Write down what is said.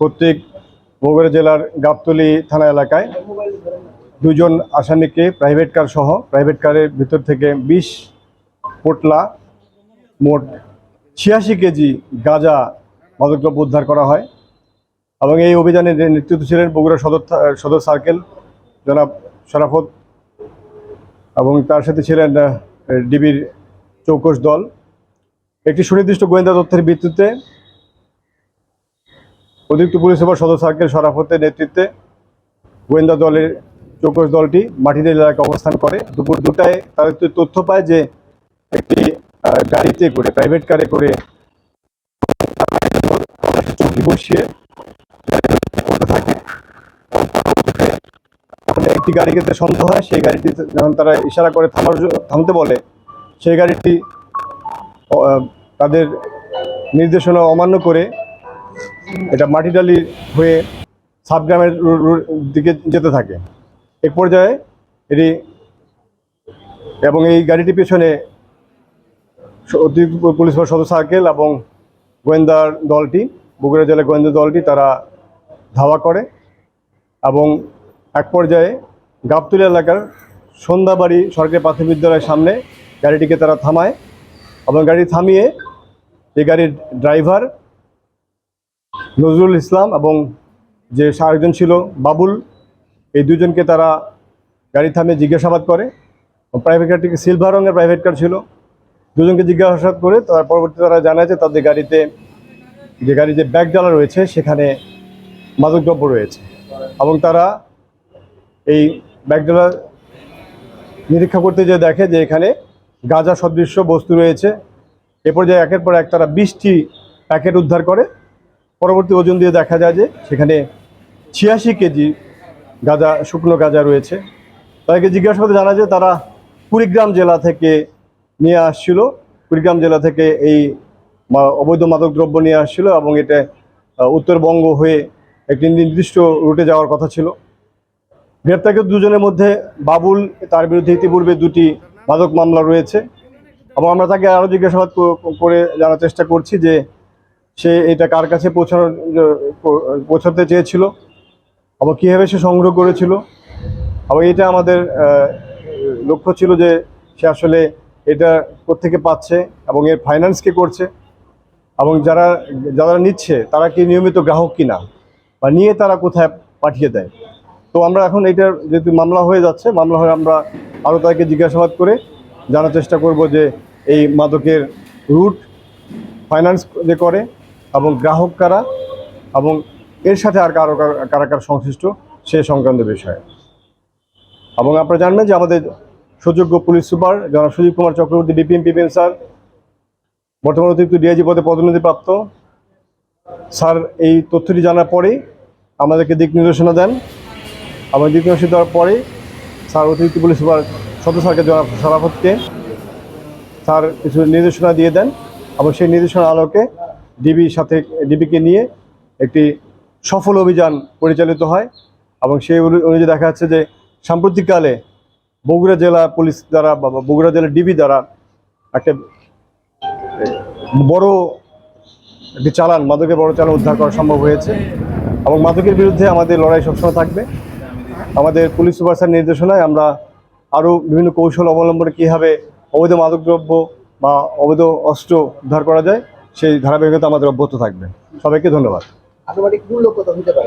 কর্তৃক বগুড়া জেলার গাবতলী থানা এলাকায় দুজন আসামিকে প্রাইভেট কার সহ প্রাইভেট কারের ভিতর থেকে বিশ পোটলা মোট ছিয়াশি কেজি গাঁজা মাদকদ্রব্য উদ্ধার করা হয় এবং এই অভিযানে নেতৃত্ব ছিলেন বগুড়া সদর সদর সার্কেল জনাব শরাফত এবং তার সাথে ছিলেন ডিবির চৌকস দল। একটি সুনির্দিষ্ট গোয়েন্দা তথ্যের ভিত্তিতে অতিরিক্ত পুলিশ সুপার সদর সার্কেল শরাফতের নেতৃত্বে গোয়েন্দা দলের চৌকস দলটি মাটিদের এলাকায় অবস্থান করে। দুপুর দুটায় তাদের তথ্য পায় যে একটি গাড়িতে করে প্রাইভেট কারে করে চৌকি বসিয়ে থাকে একটি গাড়িকে তো সন্দেহ হয়, সেই গাড়িটি যখন তারা ইশারা করে থামার থামতে বলে, সেই গাড়িটি তাদের নির্দেশনা অমান্য করে এটা মাটিডালি হয়ে সাবগ্রামের দিকে যেতে থাকে। এক পর্যায়ে এটি এবং এই গাড়িটির পেছনে অতিরিক্ত পুলিশ সদর সার্কেল এবং গোয়েন্দার দলটি, বগুড়া জেলার গোয়েন্দা দলটি, তারা ধাওয়া করে এবং এক পর্যায়ে গাবতুলি এলাকার সন্ধ্যাবাড়ি সরকারি প্রাথমিক বিদ্যালয়ের সামনে গাড়িটিকে তারা থামায় এবং গাড়ি থামিয়ে এই গাড়ির ড্রাইভার নজরুল ইসলাম এবং যে আরেকজন ছিল বাবুল, এই দুজনকে তারা গাড়ি থামিয়ে জিজ্ঞাসাবাদ করে প্রাইভেট কারটি সিলভার রঙের প্রাইভেট কার ছিল। দুজনকে জিজ্ঞাসাবাদ করে তার পরবর্তী তারা জানায় যে তাদের গাড়িতে, যে গাড়ি যে ব্যাগ ডালা রয়েছে, সেখানে মাদকদ্রব্য রয়েছে এবং তারা এই ব্যাগডালা নিরীক্ষা করতে যে দেখে যে এখানে গাঁজা সদৃশ্য বস্তু রয়েছে। এ পর্যায়ে একের পর এক তারা বিশটি প্যাকেট উদ্ধার করে পরবর্তী ওজন দিয়ে দেখা যায় যে সেখানে ছিয়াশি কেজি গাঁজা, শুকনো গাঁজা রয়েছে। তাদেরকে জিজ্ঞাসাবাদে জানা যায় তারা কুড়িগ্রাম জেলা থেকে নিয়ে আসছিল। কুড়িগ্রাম জেলা থেকে এই অবৈধ মাদকদ্রব্য নিয়ে আসছিল এবং এটা উত্তরবঙ্গ হয়ে একটি নির্দিষ্ট রুটে যাওয়ার কথা ছিল। গ্রেপ্তারকৃত দুজনের মধ্যে বাবুল, তার বিরুদ্ধে ইতিপূর্বে দুটি মাদক মামলা রয়েছে। এবং আমরা তাকে আরও জিজ্ঞাসাবাদ করে জানার চেষ্টা করছি যে সে এটা কার কাছে পৌঁছানোর পৌঁছাতে চেয়েছিল? আবার কীভাবে সে সংগ্রহ করেছিল? আবার এটা আমাদের লক্ষ্য ছিল যে সে আসলে এটা কোত্থেকে পাচ্ছে এবং এর ফাইন্যান্স কে করছে। এবং যারা যারা নিচ্ছে, তারা কি নিয়মিত গ্রাহক কিনা? বা নিয়ে তারা কোথায় পাঠিয়ে দেয়? তো আমরা এখন এটার যেহেতু মামলা হয়ে যাচ্ছে, মামলা হয়ে আমরা আরও তাকে জিজ্ঞাসাবাদ করে জানার চেষ্টা করব যে এই মাদকের রুট ফাইন্যান্স যে করে এবং গ্রাহক কারা এবং এর সাথে আর কারও কার- কারা সংশ্লিষ্ট সে সংক্রান্ত বিষয়ে। এবং আপনারা জানবেন যে আমাদের সুযোগ্য পুলিশ সুপার জনাব Sujit Kumar Chakraborty BPM PPM sir, বর্তমান অতিরিক্ত ডিআইজি পদে পদোন্নতিপ্রাপ্ত। স্যার, এই তথ্যটি জানার পরেই আমাদেরকে দিক নির্দেশনা দেন। এবং দিক নির্দেশনা দেওয়ার পরে স্যার, অতিরিক্ত পুলিশ সুপার সদস্য স্যারকে জনাব সরাফতকে স্যার কিছু নির্দেশনা দিয়ে দেন। এবং সেই নির্দেশনার আলোকে ডিবির সাথে, ডিবিকে নিয়ে একটি সফল অভিযান পরিচালিত হয় এবং সেই অনুযায়ী দেখা যাচ্ছে যে সাম্প্রতিককালে বগুড়া জেলা পুলিশ দ্বারা বা বগুড়া জেলা ডিবি দ্বারা একটা বড় একটি চালান, মাদকের বড় চালান উদ্ধার করা সম্ভব হয়েছে এবং মাদকের বিরুদ্ধে আমাদের লড়াই সবসময় থাকবে। আমাদের পুলিশ সুপার স্যার নির্দেশনায় আমরা আরও বিভিন্ন কৌশল অবলম্বনে কীভাবে অবৈধ মাদকদ্রব্য বা অবৈধ অস্ত্র উদ্ধার করা যায় সেই ধারাবাহিকতা আমাদের অব্যাহত থাকবে। সবাইকে ধন্যবাদ। আনুমানিক মূল্য কত হতে পারে?